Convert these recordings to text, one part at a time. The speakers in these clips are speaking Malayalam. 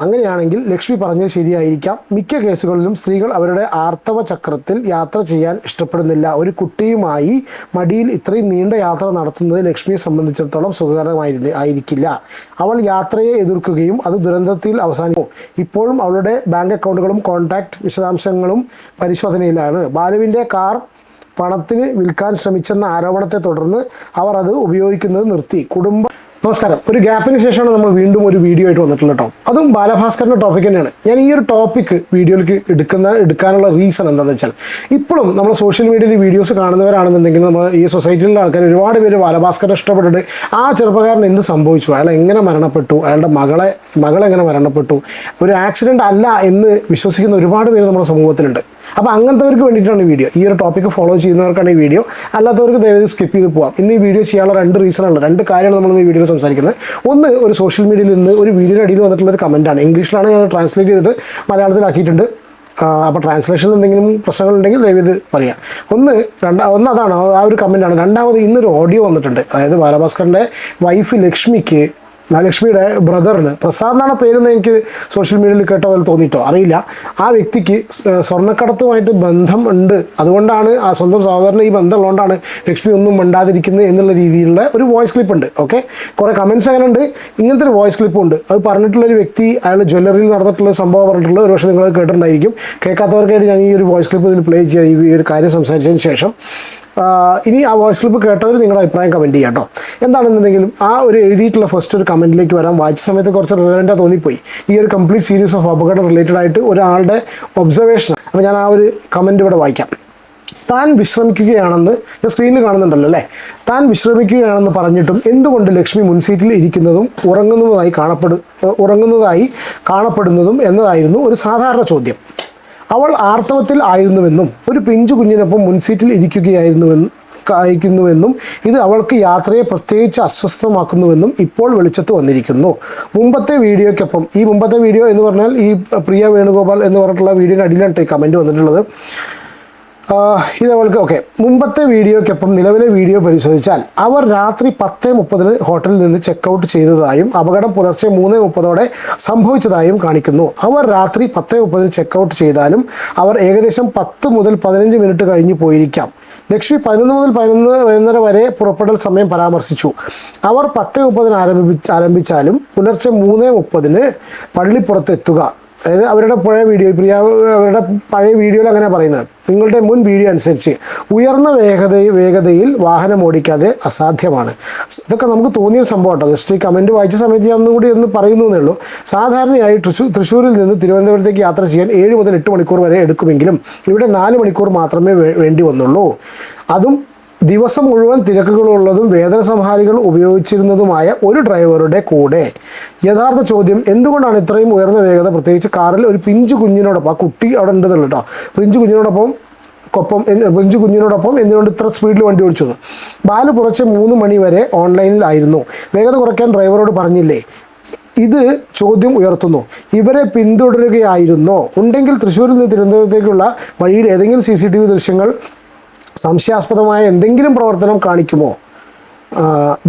അങ്ങനെയാണെങ്കിൽ ലക്ഷ്മി പറഞ്ഞത് ശരിയായിരിക്കാം. മിക്ക കേസുകളിലും സ്ത്രീകൾ അവരുടെ ആർത്തവ ചക്രത്തിൽ യാത്ര ചെയ്യാൻ ഇഷ്ടപ്പെടുന്നില്ല. ഒരു കുട്ടിയുമായി മടിയിൽ ഇത്രയും നീണ്ട യാത്ര നടത്തുന്നത് ലക്ഷ്മിയെ സംബന്ധിച്ചിടത്തോളം സുഖകരമായിരുന്നു ആയിരിക്കില്ല. അവൾ യാത്രയെ എതിർക്കുകയും അത് ദുരന്തത്തിൽ അവസാനിക്കും ഇപ്പോഴും അവളുടെ ബാങ്ക് അക്കൗണ്ടുകളും കോൺടാക്റ്റ് വിശദാംശങ്ങളും പരിശോധനയിലാണ്. ബാലുവിന്റെ കാർ പണത്തിന് വിൽക്കാൻ ശ്രമിച്ചെന്ന ആരോപണത്തെ തുടർന്ന് അവർ അത് ഉപയോഗിക്കുന്നത് നിർത്തി. കുടുംബ നമസ്കാരം. ഒരു ഗ്യാപ്പിന് ശേഷമാണ് നമ്മൾ വീണ്ടും ഒരു വീഡിയോ ആയിട്ട് വന്നിട്ടുള്ളത് കേട്ടോ. അതും ബാലഭാസ്കറിന്റെ ടോപ്പിക് തന്നെയാണ്. ഞാൻ ഈ ഒരു ടോപ്പിക് വീഡിയോയിലേക്ക് എടുക്കുന്ന എടുക്കാനുള്ള റീസൺ എന്താണെന്ന് വെച്ചാൽ ഇപ്പോഴും നമ്മൾ സോഷ്യൽ മീഡിയയിൽ വീഡിയോസ് കാണുന്നവരാണെന്നുണ്ടെങ്കിൽ നമ്മൾ ഈ സൊസൈറ്റിയിലുള്ള ആൾക്കാർ ഒരുപാട് പേര് ബാലഭാസ്കറിനെ ഇഷ്ടപ്പെട്ടിട്ട് ആ ചെറുപ്പക്കാരൻ എന്ത് സംഭവിച്ചു? അയാൾ എങ്ങനെ മരണപ്പെട്ടു? അയാളുടെ മകളെ മകളെങ്ങനെ മരണപ്പെട്ടു? ഒരു ആക്സിഡന്റ് അല്ല എന്ന് വിശ്വസിക്കുന്ന ഒരുപാട് പേര് നമ്മുടെ സമൂഹത്തിലുണ്ട്. അപ്പോൾ അങ്ങനത്തെവർക്ക് വേണ്ടിയിട്ടാണ് ഈ വീഡിയോ. ഈ ഒരു ടോപ്പിക്ക് ഫോളോ ചെയ്യുന്നവർക്കാണ് ഈ വീഡിയോ. അല്ലാത്തവർക്ക് ദയവായി സ്കിപ്പ് ചെയ്ത് പോകാം ഇന്ന് ഈ വീഡിയോ ചെയ്യാനുള്ള രണ്ട് റീസണാണ് രണ്ട് കാര്യമാണ് നമ്മൾ ഈ വീഡിയോ സംസാരിക്കുന്നത്. ഒന്ന് ഒരു സോഷ്യൽ മീഡിയയിൽ നിന്ന് ഒരു വീഡിയോയുടെ അടിയിൽ വന്നിട്ടുള്ള ഒരു കമന്റാണ് ഇംഗ്ലീഷിലാണ് ഞാൻ ട്രാൻസ്ലേറ്റ് ചെയ്തിട്ട് മലയാളത്തിലാക്കിയിട്ടുണ്ട്. അപ്പോൾ ട്രാൻസ്ലേഷനിൽ എന്തെങ്കിലും പ്രശ്നങ്ങളുണ്ടെങ്കിൽ ദയവ് ഇത് പറയാം. ഒന്ന് രണ്ടാ ഒന്ന് അതാണ് ആ ഒരു കമന്റാണ് രണ്ടാമത് ഇന്നൊരു ഓഡിയോ വന്നിട്ടുണ്ട്. അതായത് ബാലഭാസ്കറിന്റെ വൈഫ് ലക്ഷ്മിക്ക് ലക്ഷ്മിയുടെ ബ്രദറിന് പ്രസാദ് എന്നാണ് പേരെന്ന് എനിക്ക് സോഷ്യൽ മീഡിയയിൽ കേട്ട പോലെ തോന്നിയിട്ടോ? അറിയില്ല. ആ വ്യക്തിക്ക് സ്വർണക്കടത്തുമായിട്ട് ബന്ധം ഉണ്ട്. അതുകൊണ്ടാണ് ആ സ്വന്തം സഹോദരന് ഈ ബന്ധം ഉള്ളതുകൊണ്ടാണ് ലക്ഷ്മി ഒന്നും മിണ്ടാതിരിക്കുന്നത് എന്നുള്ള രീതിയിലുള്ള ഒരു വോയിസ് ക്ലിപ്പ് ഉണ്ട്. ഓക്കെ കുറേ കമൻസ് അങ്ങനെ ഉണ്ട് ഇങ്ങനത്തെ ഒരു വോയിസ് ക്ലിപ്പ് ഉണ്ട്. അത് പറഞ്ഞിട്ടുള്ള ഒരു വ്യക്തി അയാൾ ജ്വല്ലറിയിൽ നടന്നിട്ടുള്ള സംഭവം പറഞ്ഞിട്ടുള്ള ഒരു പക്ഷേ നിങ്ങൾ കേട്ടിട്ടുണ്ടായിരിക്കും. കേൾക്കാത്തവർക്കായിട്ട് ഞാൻ ഈ ഒരു വോയിസ് ക്ലിപ്പ് ഇതിൽ പ്ലേ ചെയ്യാം. ഈ ഒരു കാര്യം സംസാരിച്ചതിന് ശേഷം. ഇനി ആ വോയിസ് ക്ലിപ്പ് കേട്ടവർ നിങ്ങളുടെ അഭിപ്രായം കമന്റ് ചെയ്യാം കേട്ടോ എന്താണെന്നുണ്ടെങ്കിലും ആ ഒരു എഴുതിയിട്ടുള്ള ഫസ്റ്റ് ഒരു കമന്റിലേക്ക് വരാൻ വായിച്ച സമയത്ത് കുറച്ച് റിലവന്റാണ് തോന്നിപ്പോയി. ഈ ഒരു കംപ്ലീറ്റ് സീരീസ് ഓഫ് അപകടം റിലേറ്റഡ് ആയിട്ട് ഒരാളുടെ ഒബ്സർവേഷൻ അപ്പോൾ ഞാൻ ആ ഒരു കമന്റ് ഇവിടെ വായിക്കാം. താൻ വിശ്രമിക്കുകയാണെന്ന് ഞാൻ സ്ക്രീനിൽ കാണുന്നുണ്ടല്ലോ അല്ലേ? താൻ വിശ്രമിക്കുകയാണെന്ന് പറഞ്ഞിട്ടും എന്തുകൊണ്ട് ലക്ഷ്മി മുൻസീറ്റിൽ ഇരിക്കുന്നതും ഉറങ്ങുന്നതായി കാണപ്പെടു ഉറങ്ങുന്നതായി കാണപ്പെടുന്നതും എന്നതായിരുന്നു ഒരു സാധാരണ ചോദ്യം. അവൾ ആർത്തവത്തിൽ ആയിരുന്നുവെന്നും ഒരു പിഞ്ചു കുഞ്ഞിനൊപ്പം മുൻസീറ്റിൽ ഇരിക്കുകയായിരുന്നുവെന്നും അയക്കുന്നുവെന്നും ഇത് അവൾക്ക് യാത്രയെ പ്രത്യേകിച്ച് അസ്വസ്ഥമാക്കുന്നുവെന്നും ഇപ്പോൾ വെളിച്ചത്ത് വന്നിരിക്കുന്നു. മുമ്പത്തെ വീഡിയോയ്ക്കൊപ്പം ഈ മുമ്പത്തെ വീഡിയോ എന്ന് പറഞ്ഞാൽ ഈ പ്രിയ വേണുഗോപാൽ എന്ന് പറഞ്ഞിട്ടുള്ള വീഡിയോയുടെ അടിയിലാണ് കമന്റ് വന്നിട്ടുള്ളത്. ഇത് അവൾക്ക് ഓക്കെ മുമ്പത്തെ വീഡിയോയ്ക്കൊപ്പം നിലവിലെ വീഡിയോ പരിശോധിച്ചാൽ അവർ രാത്രി പത്ത് മുപ്പതിന് ഹോട്ടലിൽ നിന്ന് ചെക്ക് ഔട്ട് ചെയ്തതായും അപകടം പുലർച്ചെ മൂന്ന് മുപ്പതോടെ സംഭവിച്ചതായും കാണിക്കുന്നു. അവർ രാത്രി പത്ത് മുപ്പതിന് ചെക്കൗട്ട് ചെയ്താലും അവർ ഏകദേശം പത്ത് മുതൽ പതിനഞ്ച് മിനിറ്റ് കഴിഞ്ഞ് പോയിരിക്കാം. ലക്ഷ്മി പതിനൊന്ന് മുതൽ പതിനൊന്ന് പതിനൊന്നര വരെ പുറപ്പെടൽ സമയം പരാമർശിച്ചു. അവർ പത്ത് മുപ്പതിന് ആരംഭിച്ച് ആരംഭിച്ചാലും പുലർച്ചെ മൂന്ന് മുപ്പതിന് പള്ളിപ്പുറത്ത് എത്തുക. അതായത് അവരുടെ പഴയ വീഡിയോ പ്രിയ അവരുടെ പഴയ വീഡിയോയിൽ അങ്ങനെ പറയുന്നത്. നിങ്ങളുടെ മുൻ വീഡിയോ അനുസരിച്ച് ഉയർന്ന വേഗത വേഗതയിൽ വാഹനം ഓടിക്കാതെ അസാധ്യമാണ്. ഇതൊക്കെ നമുക്ക് തോന്നിയ സംഭവം കേട്ടോ. ജസ്റ്റ് ഈ കമന്റ് വായിച്ച സമയത്ത് ഞാൻ ഒന്നുകൂടി ഒന്ന് പറയുന്നു എന്നേ ഉള്ളൂ. സാധാരണയായി തൃശ്ശൂർ തൃശ്ശൂരിൽ നിന്ന് തിരുവനന്തപുരത്തേക്ക് യാത്ര ചെയ്യാൻ ഏഴ് മുതൽ എട്ട് മണിക്കൂർ വരെ എടുക്കുമെങ്കിലും ഇവിടെ നാല് മണിക്കൂർ മാത്രമേ വേണ്ടി വന്നുള്ളൂ. അതും ദിവസം മുഴുവൻ തിരക്കുകളുള്ളതും വേതന സംഹാരികൾ ഉപയോഗിച്ചിരുന്നതുമായ ഒരു ഡ്രൈവറുടെ കൂടെ. യഥാർത്ഥ ചോദ്യം എന്തുകൊണ്ടാണ് ഇത്രയും ഉയർന്ന വേഗത? പ്രത്യേകിച്ച് കാറിൽ ഒരു പിഞ്ചു കുഞ്ഞിനോടൊപ്പം ആ കുട്ടി അവിടെ ഉണ്ടെന്നുള്ളൂ കേട്ടോ. പിഞ്ചു കുഞ്ഞിനോടൊപ്പം എന്ന് പിഞ്ചു കുഞ്ഞിനോടൊപ്പം എന്തുകൊണ്ട് ഇത്ര സ്പീഡിൽ വണ്ടി ഓടിച്ചത്? ബാലു പുറച്ച് മൂന്ന് മണി വരെ ഓൺലൈനിലായിരുന്നു. വേഗത കുറയ്ക്കാൻ ഡ്രൈവറോട് പറഞ്ഞില്ലേ? ഇത് ചോദ്യം ഉയർത്തുന്നു. ഇവരെ പിന്തുടരുകയായിരുന്നോ? ഉണ്ടെങ്കിൽ തൃശ്ശൂരിൽ നിന്ന് തിരുവനന്തപുരത്തേക്കുള്ള വഴിയിൽ ഏതെങ്കിലും സി സി ടി വി ദൃശ്യങ്ങൾ സംശയാസ്പദമായ എന്തെങ്കിലും പ്രവർത്തനം കാണിക്കുമോ?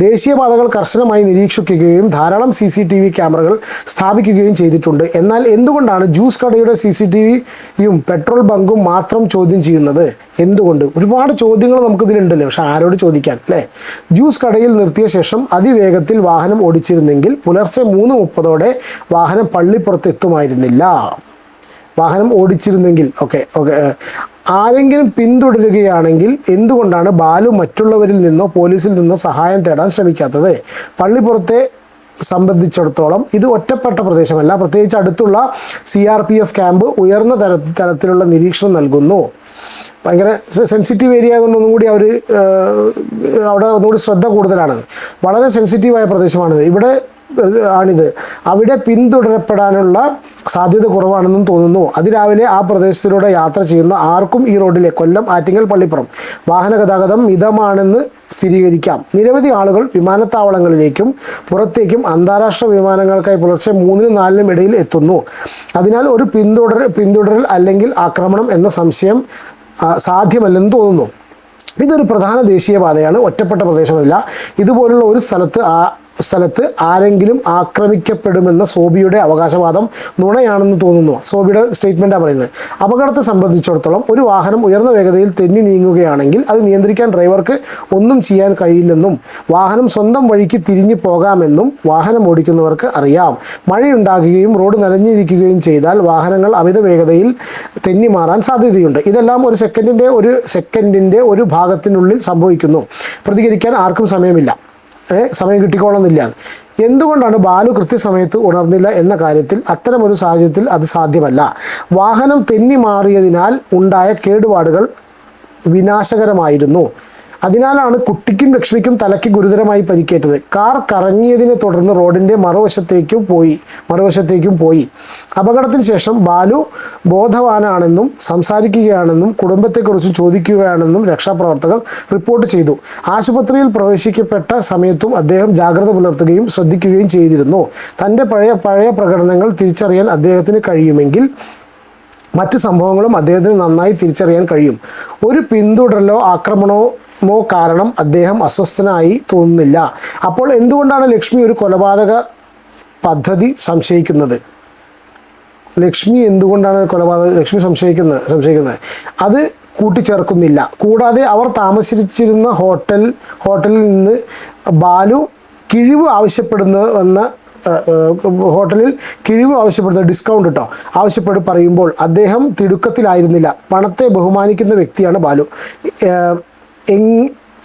ദേശീയപാതകൾ കർശനമായി നിരീക്ഷിക്കുകയും ധാരാളം സി സി ടി വി ക്യാമറകൾ സ്ഥാപിക്കുകയും ചെയ്തിട്ടുണ്ട്. എന്നാൽ എന്തുകൊണ്ടാണ് ജ്യൂസ് കടയുടെ സി സി ടി വിയും പെട്രോൾ ബങ്കും മാത്രം ചോദ്യം ചെയ്യുന്നത്? എന്തുകൊണ്ട്? ഒരുപാട് ചോദ്യങ്ങൾ നമുക്കിതിലുണ്ടല്ലോ പക്ഷെ ആരോട് ചോദിക്കാൻ അല്ലേ? ജ്യൂസ് കടയിൽ നിർത്തിയ ശേഷം അതിവേഗത്തിൽ വാഹനം ഓടിച്ചിരുന്നെങ്കിൽ പുലർച്ചെ മൂന്ന് മുപ്പതോടെ വാഹനം പള്ളിപ്പുറത്ത് എത്തുമായിരുന്നില്ല. വാഹനം ഓടിച്ചിരുന്നെങ്കിൽ ഓക്കെ ഓക്കെ ആരെങ്കിലും പിന്തുടരുകയാണെങ്കിൽ എന്തുകൊണ്ടാണ് ബാലു മറ്റുള്ളവരിൽ നിന്നോ പോലീസിൽ നിന്നോ സഹായം തേടാൻ ശ്രമിക്കാത്തത്? പള്ളിപ്പുറത്തെ സംബന്ധിച്ചിടത്തോളം ഇത് ഒറ്റപ്പെട്ട പ്രദേശമല്ല. പ്രത്യേകിച്ച് അടുത്തുള്ള C R P F camp ഉയർന്ന തര തരത്തിലുള്ള നിരീക്ഷണം നൽകുന്നു. ഭയങ്കര സെൻസിറ്റീവ് ഏരിയ ആയതുകൊണ്ട് ഒന്നും കൂടി അവർ അവിടെ ഒന്നുകൂടി ശ്രദ്ധ കൂടുതലാണ്. വളരെ സെൻസിറ്റീവായ പ്രദേശമാണിത് ഇവിടെ ആണിത്. അവിടെ പിന്തുടരപ്പെടാനുള്ള സാധ്യത കുറവാണെന്നും തോന്നുന്നു. അതിരാവിലെ ആ പ്രദേശത്തിലൂടെ യാത്ര ചെയ്യുന്ന ആർക്കും ഈ റോഡിലെ കൊല്ലം ആറ്റിങ്ങൽ പള്ളിപ്പുറം വാഹന ഗതാഗതം മിതമാണെന്ന് സ്ഥിരീകരിക്കാം. നിരവധി ആളുകൾ വിമാനത്താവളങ്ങളിലേക്കും പുറത്തേക്കും അന്താരാഷ്ട്ര വിമാനങ്ങൾക്കായി പുലർച്ചെ മൂന്നിനും നാലിനും ഇടയിൽ എത്തുന്നു. അതിനാൽ ഒരു പിന്തുടർ പിന്തുടരൽ അല്ലെങ്കിൽ ആക്രമണം എന്ന സംശയം സാധ്യമല്ലെന്ന് തോന്നുന്നു. ഇതൊരു പ്രധാന ദേശീയപാതയാണ്. ഒറ്റപ്പെട്ട പ്രദേശമല്ല. ഇതുപോലുള്ള ഒരു സ്ഥലത്ത് സ്ഥലത്ത് ആരെങ്കിലും ആക്രമിക്കപ്പെടുമെന്ന സോബിയുടെ അവകാശവാദം നുണയാണെന്ന് തോന്നുന്നു. സോബിയുടെ സ്റ്റേറ്റ്മെന്റാണ് പറയുന്നത്. അപകടത്തെ സംബന്ധിച്ചിടത്തോളം ഒരു വാഹനം ഉയർന്ന വേഗതയിൽ തെന്നി നീങ്ങുകയാണെങ്കിൽ അത് നിയന്ത്രിക്കാൻ ഡ്രൈവർക്ക് ഒന്നും ചെയ്യാൻ കഴിയില്ലെന്നും വാഹനം സ്വന്തം വഴിക്ക് തിരിഞ്ഞു പോകാമെന്നും വാഹനം ഓടിക്കുന്നവർക്ക് അറിയാം. മഴയുണ്ടാകുകയും റോഡ് നനഞ്ഞിരിക്കുകയും ചെയ്താൽ വാഹനങ്ങൾ അമിത വേഗതയിൽ തെന്നി മാറാൻ സാധ്യതയുണ്ട്. ഇതെല്ലാം ഒരു സെക്കൻഡിന്റെ ഒരു സെക്കൻഡിന്റെ ഒരു ഭാഗത്തിനുള്ളിൽ സംഭവിക്കുന്നു. പ്രതികരിക്കാൻ ആർക്കും സമയമില്ല. സമയം കിട്ടിക്കോളുന്നില്ല. എന്തുകൊണ്ടാണ് ബാലു കൃത്യസമയത്ത് ഉണർന്നില്ല എന്ന കാര്യത്തിൽ അത്തരമൊരു സാഹചര്യത്തിൽ അത് സാധ്യമല്ല? വാഹനം തെന്നി മാറിയതിനാൽ ഉണ്ടായ കേടുപാടുകൾ വിനാശകരമായിരുന്നു. അതിനാലാണ് കുട്ടിക്കും ലക്ഷ്മിക്കും തലയ്ക്ക് ഗുരുതരമായി പരിക്കേറ്റത്. കാർ കറങ്ങിയതിനെ തുടർന്ന് റോഡിന്റെ മറുവശത്തേക്കും പോയി മറുവശത്തേക്കും പോയി. അപകടത്തിന് ശേഷം ബാലു ബോധവാനാണെന്നും സംസാരിക്കുകയാണെന്നും കുടുംബത്തെക്കുറിച്ച് ചോദിക്കുകയാണെന്നും രക്ഷാപ്രവർത്തകർ റിപ്പോർട്ട് ചെയ്തു. ആശുപത്രിയിൽ പ്രവേശിക്കപ്പെട്ട സമയത്തും അദ്ദേഹം ജാഗ്രത പുലർത്തുകയും ശ്രദ്ധിക്കുകയും ചെയ്തിരുന്നു. തന്റെ പഴയ പഴയ പ്രകടനങ്ങൾ തിരിച്ചറിയാൻ അദ്ദേഹത്തിന് കഴിയുമെങ്കിൽ മറ്റ് സംഭവങ്ങളും അദ്ദേഹത്തിന് നന്നായി തിരിച്ചറിയാൻ കഴിയും. ഒരു പിന്തുടരലോ ആക്രമണമോ കാരണം അദ്ദേഹം അസ്വസ്ഥനായി തോന്നുന്നില്ല. അപ്പോൾ എന്തുകൊണ്ടാണ് ലക്ഷ്മി ഒരു കൊലപാതക പദ്ധതി സംശയിക്കുന്നത്? ലക്ഷ്മി എന്തുകൊണ്ടാണ് കൊലപാതക ലക്ഷ്മി സംശയിക്കുന്നത് സംശയിക്കുന്നത്? അത് കൂട്ടിച്ചേർക്കുന്നില്ല. കൂടാതെ അവർ താമസിച്ചിരുന്ന ഹോട്ടൽ ഹോട്ടലിൽ നിന്ന് ബാലു കിഴിവ് ആവശ്യപ്പെടുന്നതെന്ന ഏഹ്, ഏഹ്, ഹോട്ടലിൽ കിഴിവ് ആവശ്യപ്പെടുന്ന ഡിസ്കൗണ്ട് കേട്ടോ ആവശ്യപ്പെട്ട് പറയുമ്പോൾ അദ്ദേഹം തിടുക്കത്തിലായിരുന്നില്ല. പണത്തെ ബഹുമാനിക്കുന്ന വ്യക്തിയാണ് ബാലു.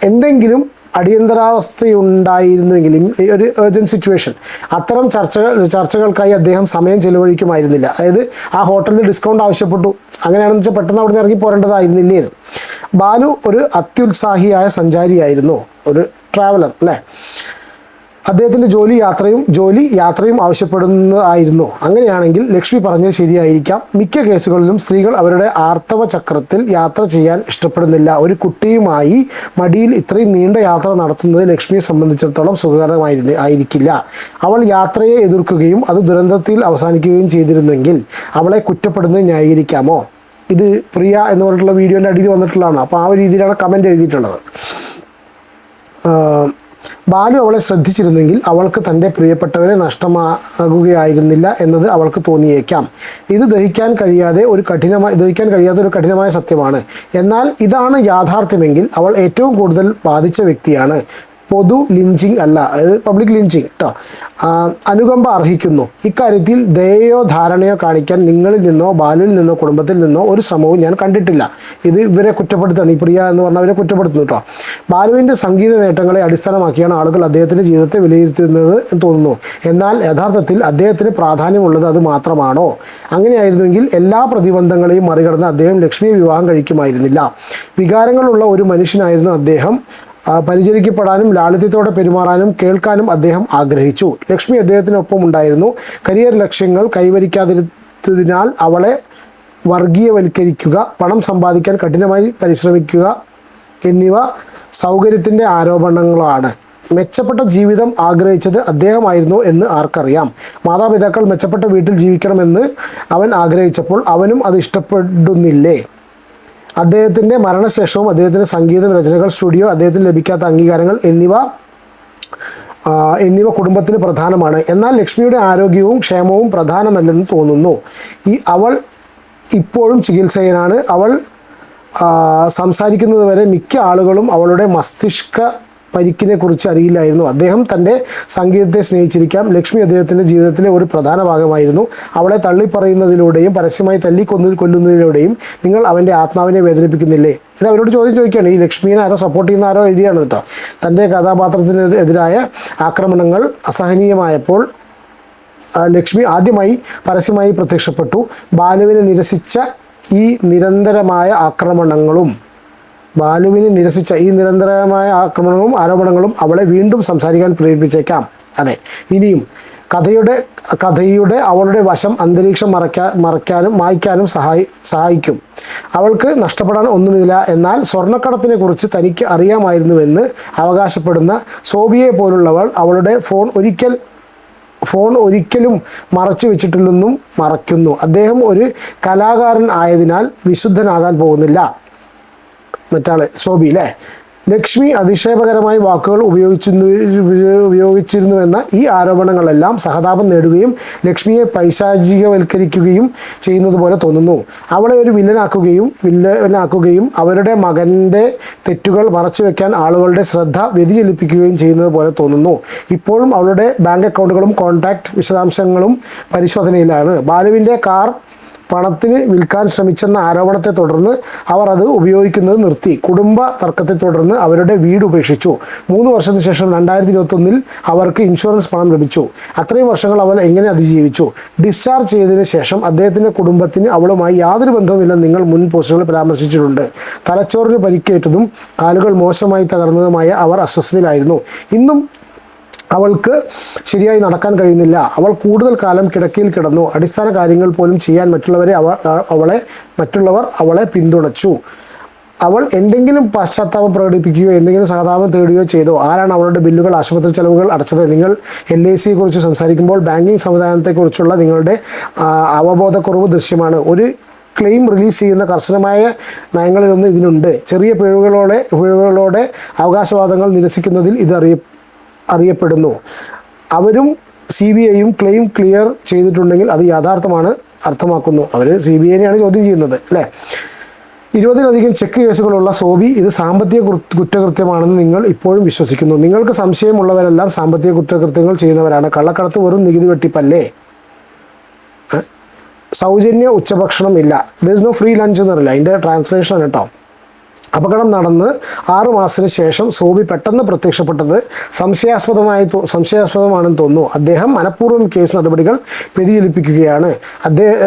എന്തെങ്കിലും അടിയന്തരാവസ്ഥയുണ്ടായിരുന്നുവെങ്കിലും ഈ ഒരു ഏർജന്റ് സിറ്റുവേഷൻ അത്തരം ചർച്ചകൾ ചർച്ചകൾക്കായി അദ്ദേഹം സമയം ചെലവഴിക്കുമായിരുന്നില്ല. അതായത് ആ ഹോട്ടലിൽ ഡിസ്കൗണ്ട് ആവശ്യപ്പെട്ടു. അങ്ങനെയാണെന്ന് വെച്ചാൽ പെട്ടെന്ന് അവിടെ നിന്ന് ഇറങ്ങി പോരേണ്ടതായിരുന്നില്ലേ ബാലു ഒരു അത്യുത്സാഹിയായ സഞ്ചാരിയായിരുന്നു. ഒരു ട്രാവലർ അല്ലേ? അദ്ദേഹത്തിന്റെ ജോലി യാത്രയും ജോലി യാത്രയും ആവശ്യപ്പെടുന്നതായിരുന്നു. അങ്ങനെയാണെങ്കിൽ ലക്ഷ്മി പറഞ്ഞത് ശരിയായിരിക്കാം. മിക്ക കേസുകളിലും സ്ത്രീകൾ അവരുടെ ആർത്തവ ചക്രത്തിൽ യാത്ര ചെയ്യാൻ ഇഷ്ടപ്പെടുന്നില്ല. ഒരു കുട്ടിയുമായി മടിയിൽ ഇത്രയും നീണ്ട യാത്ര നടത്തുന്നത് ലക്ഷ്മിയെ സംബന്ധിച്ചിടത്തോളം സുഖകരമായിരുന്നു ആയിരിക്കില്ല. അവൾ യാത്രയെ എതിർക്കുകയും അത് ദുരന്തത്തിൽ അവസാനിക്കുകയും ചെയ്തിരുന്നെങ്കിൽ അവളെ കുറ്റപ്പെടുന്നത് ന്യായീകരിക്കാമോ? ഇത് പ്രിയ എന്ന് പറഞ്ഞിട്ടുള്ള വീഡിയോന്റെ അടിയിൽ വന്നിട്ടുള്ളതാണ്. അപ്പോൾ ആ ഒരു രീതിയിലാണ് കമന്റ് എഴുതിയിട്ടുള്ളത്. ബാലു അവളെ ശ്രദ്ധിച്ചിരുന്നെങ്കിൽ അവൾക്ക് തന്റെ പ്രിയപ്പെട്ടവരെ നഷ്ടമാകുകയായിരുന്നില്ല എന്നത് അവൾക്ക് തോന്നിയേക്കാം. ഇത് ദഹിക്കാൻ കഴിയാതെ ഒരു കഠിനമായി ദഹിക്കാൻ കഴിയാത്ത ഒരു കഠിനമായ സത്യമാണ്. എന്നാൽ ഇതാണ് യാഥാർത്ഥ്യമെങ്കിൽ അവൾ ഏറ്റവും കൂടുതൽ ബാധിച്ച വ്യക്തിയാണ്. പൊതു ലിഞ്ചിങ് അല്ല അതായത് പബ്ലിക് ലിഞ്ചിങ് കേട്ടോ അനുകമ്പ അർഹിക്കുന്നു. ഇക്കാര്യത്തിൽ ദയയോ ധാരണയോ കാണിക്കാൻ നിങ്ങളിൽ നിന്നോ ബാലുവിൽ നിന്നോ കുടുംബത്തിൽ നിന്നോ ഒരു ശ്രമവും ഞാൻ കണ്ടിട്ടില്ല. ഇത് ഇവരെ കുറ്റപ്പെടുത്തുകയാണ്. ഈ പ്രിയ എന്ന് പറഞ്ഞാൽ പറഞ്ഞവരെ കുറ്റപ്പെടുത്തുന്നു കേട്ടോ ബാലുവിന്റെ സംഗീത നേട്ടങ്ങളെ അടിസ്ഥാനമാക്കിയാണ് ആളുകൾ അദ്ദേഹത്തിന്റെ ജീവിതത്തെ വിലയിരുത്തുന്നത് എന്ന് തോന്നുന്നു. എന്നാൽ യഥാർത്ഥത്തിൽ അദ്ദേഹത്തിന് പ്രാധാന്യമുള്ളത് അത് മാത്രമാണോ? അങ്ങനെയായിരുന്നുവെങ്കിൽ എല്ലാ പ്രതിബന്ധങ്ങളെയും മറികടന്ന് അദ്ദേഹം ലക്ഷ്മിയെ വിവാഹം കഴിക്കുമായിരുന്നില്ല. വികാരങ്ങളുള്ള ഒരു മനുഷ്യനായിരുന്നു അദ്ദേഹം. പരിചരിക്കപ്പെടാനും ലാളിത്യത്തോടെ പെരുമാറാനും കേൾക്കാനും അദ്ദേഹം ആഗ്രഹിച്ചു. ലക്ഷ്മി അദ്ദേഹത്തിനൊപ്പം ഉണ്ടായിരുന്നു കരിയർ ലക്ഷ്യങ്ങൾ കൈവരിക്കാതിരുന്നതിനാൽ അവളെ വർഗീയവൽക്കരിക്കുക പണം സമ്പാദിക്കാൻ കഠിനമായി പരിശ്രമിക്കുക എന്നിവ സൗകര്യത്തിന്റെ ആരോപണങ്ങളാണ്. മെച്ചപ്പെട്ട ജീവിതം ആഗ്രഹിച്ചത് അദ്ദേഹമായിരുന്നു എന്ന് ആർക്കറിയാം. മാതാപിതാക്കൾ മെച്ചപ്പെട്ട വീട്ടിൽ ജീവിക്കണമെന്ന് അവൻ ആഗ്രഹിച്ചപ്പോൾ അവനും അത് ഇഷ്ടപ്പെടുന്നില്ലേ? അദ്ദേഹത്തിന്റെ മരണശേഷവും അദ്ദേഹത്തിന്റെ സംഗീതം രചനകൾ സ്റ്റുഡിയോ അദ്ദേഹത്തിന് ലഭിക്കാത്ത അംഗീകാരങ്ങൾ എന്നിവ എന്നിവ കുടുംബത്തിന് പ്രധാനമാണ്. എന്നാൽ ലക്ഷ്മിയുടെ ആരോഗ്യവും ക്ഷേമവും പ്രധാനമല്ലെന്ന് തോന്നുന്നു. ഈ അവൾ ഇപ്പോഴും ചികിത്സയിലാണ്. അവൾ സംസാരിക്കുന്നത് വരെ മിക്ക ആളുകളും അവളുടെ മസ്തിഷ്ക പരിക്കിനെ കുറിച്ച് അറിയില്ലായിരുന്നു. അദ്ദേഹം തന്റെ സംഗീതത്തെ സ്നേഹിച്ചിരിക്കാം. ലക്ഷ്മി അദ്ദേഹത്തിന്റെ ജീവിതത്തിലെ ഒരു പ്രധാന ഭാഗമായിരുന്നു. അവളെ തള്ളിപ്പറയുന്നതിലൂടെയും പരസ്യമായി തല്ലിക്കൊന്നു കൊല്ലുന്നതിലൂടെയും നിങ്ങൾ അവന്റെ ആത്മാവിനെ വേദനിപ്പിക്കുന്നില്ലേ? ഇത് അവരോട് ചോദ്യം ചോദിക്കുകയാണ്. ഈ ലക്ഷ്മിയെ ആരോ സപ്പോർട്ട് ചെയ്യുന്ന ആരോ എഴുതിയാണ് കേട്ടോ. തന്റെ കഥാപാത്രത്തിന് എതിരായ ആക്രമണങ്ങൾ അസഹനീയമായപ്പോൾ ലക്ഷ്മി ആദ്യമായി പരസ്യമായി പ്രത്യക്ഷപ്പെട്ടു. ബാലുവിനെ നിരസിച്ച ഈ നിരന്തരമായ ആക്രമണങ്ങളും ബാലുവിനെ നിരസിച്ച ഈ നിരന്തരമായ ആക്രമണങ്ങളും ആരോപണങ്ങളും അവളെ വീണ്ടും സംസാരിക്കാൻ പ്രേരിപ്പിച്ചേക്കാം. അതെ ഇനിയും കഥയുടെ കഥയുടെ അവളുടെ വശം അന്തരീക്ഷം മറയ്ക്കാ മറയ്ക്കാനും മായ്ക്കാനും സഹായി സഹായിക്കും. അവൾക്ക് നഷ്ടപ്പെടാൻ ഒന്നുമില്ല. എന്നാൽ സ്വർണക്കടത്തിനെ കുറിച്ച് തനിക്ക് അറിയാമായിരുന്നുവെന്ന് അവകാശപ്പെടുന്ന സോബിയെ പോലുള്ളവൾ അവളുടെ ഫോൺ ഒരിക്കൽ ഫോൺ ഒരിക്കലും മറച്ചു വെച്ചിട്ടില്ലെന്നും മറയ്ക്കുന്നു. അദ്ദേഹം ഒരു കലാകാരൻ ആയതിനാൽ വിശുദ്ധനാകാൻ പോകുന്നില്ല. മറ്റാൾ സോബി അല്ലേ ലക്ഷ്മി അതിശയപകരമായി വാക്കുകൾ ഉപയോഗിച്ചിരുന്നു ഉപയോഗിച്ചിരുന്നുവെന്ന ഈ ആരോപണങ്ങളെല്ലാം സഹതാപം നേടുകയും ലക്ഷ്മിയെ പൈശാചികവൽക്കരിക്കുകയും ചെയ്യുന്നത് പോലെ തോന്നുന്നു. അവളെ ഒരു വില്ലനാക്കുകയും വില്ലനാക്കുകയും അവരുടെ മകന്റെ തെറ്റുകൾ മറച്ചു വെക്കാൻ ആളുകളുടെ ശ്രദ്ധ വ്യതിചലിപ്പിക്കുകയും ചെയ്യുന്നത് പോലെ തോന്നുന്നു. ഇപ്പോഴും അവളുടെ ബാങ്ക് അക്കൗണ്ടുകളും കോൺടാക്റ്റ് വിശദാംശങ്ങളും പരിശോധനയിലാണ്. ബാലുവിന്റെ കാർ പണത്തിന് വിൽക്കാൻ ശ്രമിച്ചെന്ന ആരോപണത്തെ തുടർന്ന് അവർ അത് ഉപയോഗിക്കുന്നത് നിർത്തി. കുടുംബ തർക്കത്തെ തുടർന്ന് അവരുടെ വീട് ഉപേക്ഷിച്ചു. മൂന്ന് വർഷത്തിന് ശേഷം രണ്ടായിരത്തി ഇരുപത്തൊന്നിൽ അവർക്ക് ഇൻഷുറൻസ് പണം ലഭിച്ചു. അത്രയും വർഷങ്ങൾ അവൻ എങ്ങനെ അതിജീവിച്ചു? ഡിസ്ചാർജ് ചെയ്തതിന് ശേഷം അദ്ദേഹത്തിന്റെ കുടുംബത്തിന് അവളുമായി യാതൊരു ബന്ധവുമില്ലെന്ന് നിങ്ങൾ മുൻ പോസ്റ്റുകളിൽ പരാമർശിച്ചിട്ടുണ്ട്. തലച്ചോറിന് പരിക്കേറ്റതും കാലുകൾ മോശമായി തകർന്നതുമായ അവർ അസ്വസ്ഥതയിലായിരുന്നു. ഇന്നും അവൾക്ക് ശരിയായി നടക്കാൻ കഴിയുന്നില്ല. അവൾ കൂടുതൽ കാലം കിടക്കയിൽ കിടന്നു. അടിസ്ഥാന കാര്യങ്ങൾ പോലും ചെയ്യാൻ മറ്റുള്ളവരെ അവ അവളെ മറ്റുള്ളവർ അവളെ പിന്തുണച്ചു. അവൾ എന്തെങ്കിലും പശ്ചാത്താപം പ്രകടിപ്പിക്കുകയോ എന്തെങ്കിലും സഹതാപം തേടുകയോ ചെയ്തോ ആരാണ് അവളുടെ ബില്ലുകൾ ആശുപത്രി ചെലവുകൾ അടച്ചത്? നിങ്ങൾ എൽ ഐ സിയെ കുറിച്ച് സംസാരിക്കുമ്പോൾ ബാങ്കിങ് സംവിധാനത്തെക്കുറിച്ചുള്ള നിങ്ങളുടെ അവബോധക്കുറവ് ദൃശ്യമാണ്. ഒരു ക്ലെയിം റിലീസ് ചെയ്യുന്ന കർശനമായ നയങ്ങളിലൊന്നും ഇതിനുണ്ട്. ചെറിയ പിഴവുകളോടെ പിഴവുകളോടെ അവകാശവാദങ്ങൾ നിരസിക്കുന്നതിൽ ഇത് അറിയ അറിയപ്പെടുന്നു. അവരും സി ബി ഐയും ക്ലെയിം ക്ലിയർ ചെയ്തിട്ടുണ്ടെങ്കിൽ അത് യാഥാർത്ഥമാണ് അർത്ഥമാക്കുന്നു. അവർ സി ബി ഐനെയാണ് ചോദ്യം ചെയ്യുന്നത് അല്ലേ? ഇരുപതിലധികം ചെക്ക് കേസുകളുള്ള സോബി ഇത് സാമ്പത്തിക കുറ്റകൃത്യമാണെന്ന് നിങ്ങൾ ഇപ്പോഴും വിശ്വസിക്കുന്നു. നിങ്ങൾക്ക് സംശയമുള്ളവരെല്ലാം സാമ്പത്തിക കുറ്റകൃത്യങ്ങൾ ചെയ്യുന്നവരാണ്. കള്ളക്കടത്ത് വെറും നികുതി വെട്ടിപ്പല്ലേ? സൗജന്യ ഉച്ചഭക്ഷണം ഇല്ല. ദിസ് നോ ഫ്രീ ലഞ്ച് എന്നറിയില്ല. അതിന്റെ ട്രാൻസ്ലേഷൻ കേട്ടോ. അപകടം നടന്ന് ആറു മാസത്തിന് ശേഷം സോബി പെട്ടെന്ന് പ്രത്യക്ഷപ്പെട്ടത് സംശയാസ്പദമായി സംശയാസ്പദമാണെന്ന് തോന്നുന്നു. അദ്ദേഹം മനഃപൂർവം കേസ് നടപടികൾ വ്യതിചലിപ്പിക്കുകയാണ് അദ്ദേഹം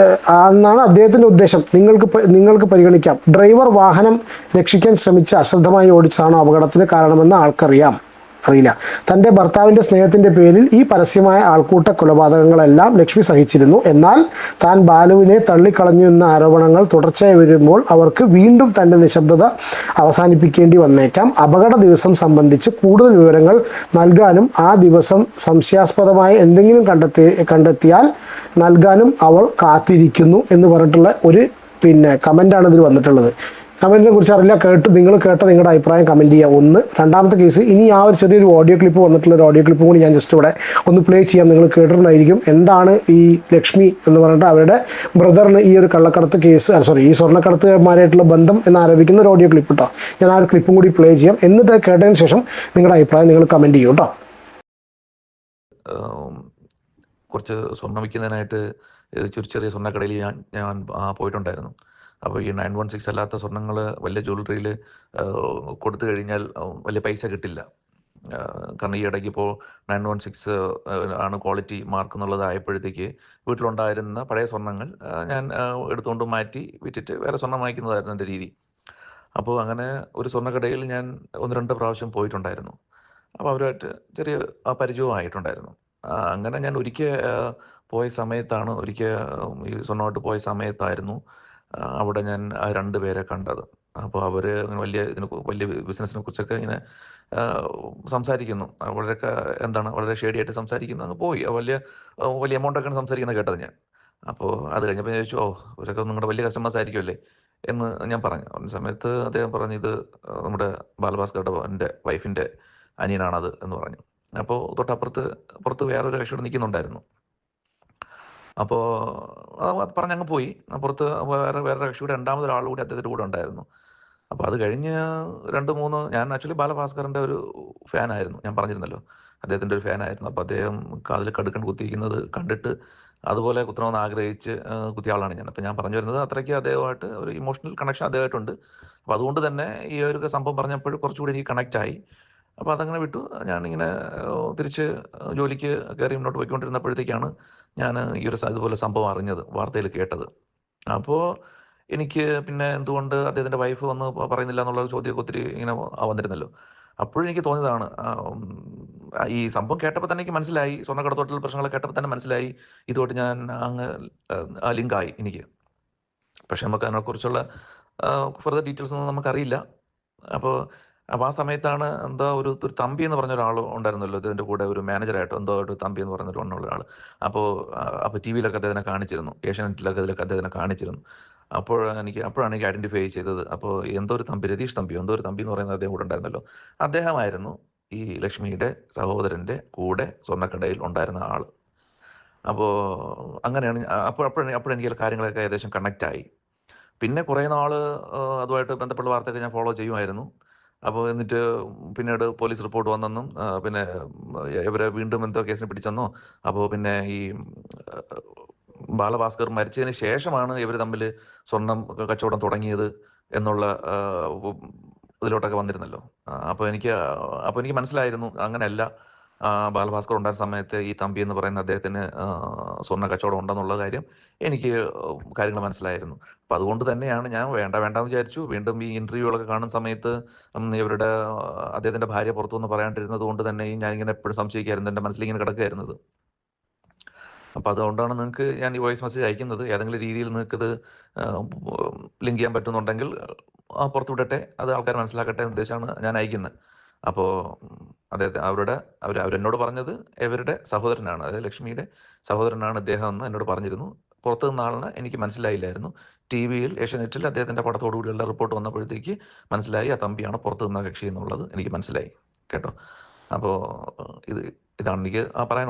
എന്നാണ് അദ്ദേഹത്തിന്റെ ഉദ്ദേശം നിങ്ങൾക്ക് നിങ്ങൾക്ക് പരിഗണിക്കാം. ഡ്രൈവർ വാഹനം രക്ഷിക്കാൻ ശ്രമിച്ച് അശ്രദ്ധമായി ഓടിച്ചാണോ അപകടത്തിന് കാരണമെന്ന് ആൾക്കറിയാം. അറിയില്ല. തന്റെ ഭർത്താവിന്റെ സ്നേഹത്തിന്റെ പേരിൽ ഈ പരസ്യമായ ആൾക്കൂട്ട കൊലപാതകങ്ങളെല്ലാം ലക്ഷ്മി സഹിച്ചിരുന്നു. എന്നാൽ താൻ ബാലുവിനെ തള്ളിക്കളഞ്ഞു എന്ന ആരോപണങ്ങൾ തുടർച്ചയായി വരുമ്പോൾ അവർക്ക് വീണ്ടും തന്റെ നിശബ്ദത അവസാനിപ്പിക്കേണ്ടി വന്നേക്കാം. അപകട ദിവസം സംബന്ധിച്ച് കൂടുതൽ വിവരങ്ങൾ നൽകാനും ആ ദിവസം സംശയാസ്പദമായ എന്തെങ്കിലും കണ്ടെത്തി കണ്ടെത്തിയാൽ നൽകാനും അവൾ കാത്തിരിക്കുന്നു എന്ന് പറഞ്ഞിട്ടുള്ള ഒരു പിന്നെ കമന്റാണ് ഇതിൽ വന്നിട്ടുള്ളത്. കമന്റിനെ കുറിച്ച് അറിയില്ല കേട്ട് നിങ്ങൾ കേട്ട നിങ്ങളുടെ അഭിപ്രായം കമന്റ് ചെയ്യുക. ഒന്ന് രണ്ടാമത്തെ കേസ് ഇനി ആ ഒരു ചെറിയൊരു ഓഡിയോ ക്ലിപ്പ് വന്നിട്ടുള്ള ഒരു ഓഡിയോ ക്ലിപ്പ് കൂടി ഞാൻ ജസ്റ്റ് ഇവിടെ ഒന്ന് പ്ലേ ചെയ്യാം. നിങ്ങൾ കേട്ടിട്ടുണ്ടായിരിക്കും. എന്താണ് ഈ ലക്ഷ്മി എന്ന് പറഞ്ഞിട്ട് അവരുടെ ബ്രദറിന് ഈ ഒരു കള്ളക്കടത്ത് കേസ് സോറി ഈ സ്വർണക്കടത്തുമാരായിട്ടുള്ള ബന്ധം എന്ന് ആരോപിക്കുന്ന ഒരു ഓഡിയോ ക്ലിപ്പ് കേട്ടോ ഞാൻ ആ ഒരു ക്ലിപ്പും കൂടി പ്ലേ ചെയ്യാം. എന്നിട്ട് കേട്ടതിന് ശേഷം നിങ്ങളുടെ അഭിപ്രായം നിങ്ങൾ കമന്റ് ചെയ്യൂ കേട്ടോ കുറച്ച് സ്വർണം വിൽക്കുന്നതിനായിട്ട് ഒരു ചെറിയ സ്വർണക്കടയിൽ ഞാൻ ഞാൻ പോയിട്ടുണ്ടായിരുന്നു. അപ്പോൾ ഈ നയൻ വൺ സിക്സ് അല്ലാത്ത സ്വർണങ്ങൾ വലിയ ജ്വല്ലറിയിൽ കൊടുത്തു കഴിഞ്ഞാൽ വലിയ പൈസ കിട്ടില്ല. കാരണം ഈ ഇടയ്ക്ക് ഇപ്പോൾ നയൻ വൺ സിക്സ് ആണ് ക്വാളിറ്റി മാർക്ക് എന്നുള്ളതായപ്പോഴത്തേക്ക് വീട്ടിലുണ്ടായിരുന്ന പഴയ സ്വർണങ്ങൾ ഞാൻ എടുത്തുകൊണ്ട് മാറ്റി വിറ്റിട്ട് വേറെ സ്വർണം വാങ്ങിക്കുന്നതായിരുന്നു എന്റെ രീതി. അപ്പോൾ അങ്ങനെ ഒരു സ്വർണക്കടയിൽ ഞാൻ ഒന്ന് രണ്ട് പ്രാവശ്യം പോയിട്ടുണ്ടായിരുന്നു. അപ്പോൾ അവരുമായിട്ട് ചെറിയ പരിചയമായിട്ടുണ്ടായിരുന്നു അങ്ങനെ ഞാൻ ഒരിക്കൽ പോയ സമയത്താണ് ഒരിക്കൽ ഈ സ്വർണമായിട്ട് പോയ സമയത്തായിരുന്നു. അവിടെ ഞാൻ ആ രണ്ട് പേരെ കണ്ടത്. അപ്പോൾ അവർ വലിയ ഇതിനെ വലിയ ബിസിനസ്സിനെ കുറിച്ചൊക്കെ ഇങ്ങനെ സംസാരിക്കുന്നു. വളരെ എന്താണ് വളരെ ഷേഡിയായിട്ട് സംസാരിക്കുന്നു. അങ്ങ് പോയി. വലിയ വലിയ എമൗണ്ട് ഒക്കെയാണ് സംസാരിക്കുന്നത് കേട്ടത് ഞാൻ. അപ്പോൾ അത് കഴിഞ്ഞപ്പോൾ ഞാൻ ചോദിച്ചു ഓ ഇവരൊക്കെ നിങ്ങളുടെ വലിയ കസ്റ്റമേഴ്സ് ആയിരിക്കുമല്ലേ? എന്ന് ഞാൻ പറഞ്ഞു. ആ സമയത്ത് അദ്ദേഹം പറഞ്ഞു ഇത് നമ്മുടെ ബാലഭാസ്കറുടെ എന്റെ വൈഫിന്റെ അനിയനാണത് എന്ന് പറഞ്ഞു. അപ്പോൾ തൊട്ടപ്പുറത്ത് പുറത്ത് വേറൊരു കക്ഷിയോട് നിൽക്കുന്നുണ്ടായിരുന്നു. അപ്പോൾ അത് പറഞ്ഞ് അങ്ങ് പോയി. അപ്പുറത്ത് വേറെ വേറെ കക്ഷിയുടെ രണ്ടാമത് ഒരാൾ കൂടി അദ്ദേഹത്തിന്റെ കൂടെ ഉണ്ടായിരുന്നു. അപ്പോൾ അത് കഴിഞ്ഞ് രണ്ട് മൂന്ന് ഞാൻ ആക്ച്വലി ബാലഭാസ്കറിന്റെ ഒരു ഫാനായിരുന്നു. ഞാൻ പറഞ്ഞിരുന്നല്ലോ. അദ്ദേഹത്തിന്റെ ഒരു ഫാനായിരുന്നു. അപ്പോൾ അദ്ദേഹം കാതിൽ കടുക്കൻ കുത്തിയിരിക്കുന്നത് കണ്ടിട്ട് അതുപോലെ കുത്തണമെന്ന് ആഗ്രഹിച്ച് കുത്തിയ ആളാണ് ഞാൻ. അപ്പോൾ ഞാൻ പറഞ്ഞു വരുന്നത് അത്രയ്ക്ക് അദ്ദേഹമായിട്ട് ഒരു ഇമോഷണൽ കണക്ഷൻ അദ്ദേഹമായിട്ടുണ്ട്. അപ്പോൾ അതുകൊണ്ട് തന്നെ ഈ ഒരു സംഭവം പറഞ്ഞപ്പോൾ കുറച്ചുകൂടി എനിക്ക് കണക്റ്റ് ആയി. അപ്പോൾ അതങ്ങനെ വിട്ടു. ഞാനിങ്ങനെ തിരിച്ച് ജോലിക്ക് കയറി മുന്നോട്ട് പോയിക്കൊണ്ടിരുന്നപ്പോഴത്തേക്കാണ് ഞാൻ ഈ ഒരു ഇതുപോലെ സംഭവം അറിഞ്ഞത് വാർത്തയിൽ കേട്ടത്. അപ്പോൾ എനിക്ക് പിന്നെ എന്തുകൊണ്ട് അദ്ദേഹത്തിന്റെ വൈഫ് വന്ന് പറയുന്നില്ല എന്നുള്ള ചോദ്യമൊക്കെ ഒത്തിരി ഇങ്ങനെ വന്നിരുന്നല്ലോ. അപ്പോഴും എനിക്ക് തോന്നിയതാണ് ഈ സംഭവം കേട്ടപ്പോൾ തന്നെ എനിക്ക് മനസ്സിലായി സ്വർണക്കടത്തോട്ടിൽ പ്രശ്നങ്ങൾ കേട്ടപ്പോൾ തന്നെ മനസ്സിലായി ഇതുകൊണ്ട് ഞാൻ അങ്ങ് ലിങ്കായി എനിക്ക്. പക്ഷെ നമുക്ക് അതിനെക്കുറിച്ചുള്ള ഫർദർ ഡീറ്റെയിൽസ് ഒന്നും നമുക്കറിയില്ല. അപ്പോൾ അപ്പോൾ ആ സമയത്താണ് എന്താ ഒരു ഒരു തമ്പി എന്ന് പറഞ്ഞ ഒരാൾ ഉണ്ടായിരുന്നല്ലോ ഇതിന്റെ കൂടെ ഒരു മാനേജറായിട്ട് എന്തോ ഒരു തമ്പി എന്ന് പറഞ്ഞൊരു ഒന്നുള്ള ഒരാൾ അപ്പോൾ അപ്പോൾ ടി വിയിലൊക്കെ അദ്ദേഹത്തിനെ കാണിച്ചിരുന്നു ഏഷ്യാനെറ്റിലൊക്കെ ഇതിലൊക്കെ അദ്ദേഹത്തിനെ കാണിച്ചിരുന്നു. അപ്പോൾ എനിക്ക് അപ്പോഴാണ് എനിക്ക് ഐഡന്റിഫൈ ചെയ്തത്. അപ്പോൾ എന്തോ ഒരു തമ്പി രതീഷ് തമ്പി എന്തോ ഒരു തമ്പി എന്ന് പറയുന്ന അദ്ദേഹം കൂടെ ഉണ്ടായിരുന്നല്ലോ. അദ്ദേഹമായിരുന്നു ഈ ലക്ഷ്മിയുടെ സഹോദരന്റെ കൂടെ സ്വർണക്കടയിൽ ഉണ്ടായിരുന്ന ആൾ. അപ്പോൾ അങ്ങനെയാണ് അപ്പോൾ അപ്പോഴാണ് അപ്പോഴെനിക്ക് കാര്യങ്ങളൊക്കെ ഏകദേശം കണക്റ്റ് ആയി. പിന്നെ കുറേ നാൾ അതുമായിട്ട് ബന്ധപ്പെട്ട വാർത്തയൊക്കെ ഞാൻ ഫോളോ ചെയ്യുമായിരുന്നു. അപ്പോൾ എന്നിട്ട് പിന്നീട് പോലീസ് റിപ്പോർട്ട് വന്നെന്നും പിന്നെ ഇവരെ വീണ്ടും എന്തോ കേസിന് പിടിച്ചെന്നോ അപ്പോൾ പിന്നെ ഈ ബാലഭാസ്കർ മരിച്ചതിന് ശേഷമാണ് ഇവർ തമ്മിൽ സ്വർണം കച്ചവടം തുടങ്ങിയത് എന്നുള്ള ഇതിലോട്ടൊക്കെ വന്നിരുന്നല്ലോ. അപ്പോൾ എനിക്ക് അപ്പോൾ എനിക്ക് മനസ്സിലായിരുന്നു അങ്ങനെയല്ല ബാലഭാസ്കർ ഉണ്ടായ സമയത്ത് ഈ തമ്പി എന്ന് പറയുന്ന അദ്ദേഹത്തിന് സ്വർണ കച്ചവടം ഉണ്ടെന്നുള്ള കാര്യം എനിക്ക് കാര്യങ്ങൾ മനസ്സിലായിരുന്നു. അപ്പം അതുകൊണ്ട് തന്നെയാണ് ഞാൻ വേണ്ട വേണ്ട എന്ന് വിചാരിച്ചു. വീണ്ടും ഈ ഇന്റർവ്യൂകളൊക്കെ കാണുന്ന സമയത്ത് ഇവരുടെ അദ്ദേഹത്തിന്റെ ഭാര്യ പുറത്തു പുറത്തുനിന്ന് പറയാണ്ടിരുന്നത് കൊണ്ട് തന്നെയും ഇങ്ങനെ എപ്പോഴും സംശയിക്കായിരുന്നു. എന്റെ മനസ്സിൽ ഇങ്ങനെ കിടക്കുകയായിരുന്നത്. അപ്പോൾ അതുകൊണ്ടാണ് നിങ്ങൾക്ക് ഞാൻ ഈ വോയിസ് മെസ്സേജ് അയക്കുന്നത്. ഏതെങ്കിലും രീതിയിൽ നിങ്ങൾക്കിത് ലിങ്ക് ചെയ്യാൻ പറ്റുന്നുണ്ടെങ്കിൽ പുറത്ത് വിടട്ടെ അത് ആൾക്കാർ മനസ്സിലാക്കട്ടെ എന്ന് ഉദ്ദേശമാണ് ഞാൻ അയക്കുന്നത്. അപ്പോൾ അദ്ദേഹത്തെ അവരുടെ അവർ അവരെന്നോട് പറഞ്ഞത് ഇവരുടെ സഹോദരനാണ്. അതായത് ലക്ഷ്മിയുടെ സഹോദരനാണ് അദ്ദേഹം എന്ന് എന്നോട് പറഞ്ഞിരുന്നു. പുറത്തു നിന്ന ആളിനെ എനിക്ക് മനസ്സിലായില്ലായിരുന്നു. ടി വിയിൽ ഏഷ്യാനെറ്റിൽ അദ്ദേഹത്തിന്റെ പടത്തോടു കൂടിയുള്ള റിപ്പോർട്ട് വന്നപ്പോഴത്തേക്ക് മനസ്സിലായി ആ തമ്പിയാണ് പുറത്തു നിന്ന കക്ഷി എന്നുള്ളത് എനിക്ക് മനസ്സിലായി. കേട്ടോ? അപ്പോൾ ഇത് ഇതാണ് എനിക്ക് പറയാൻ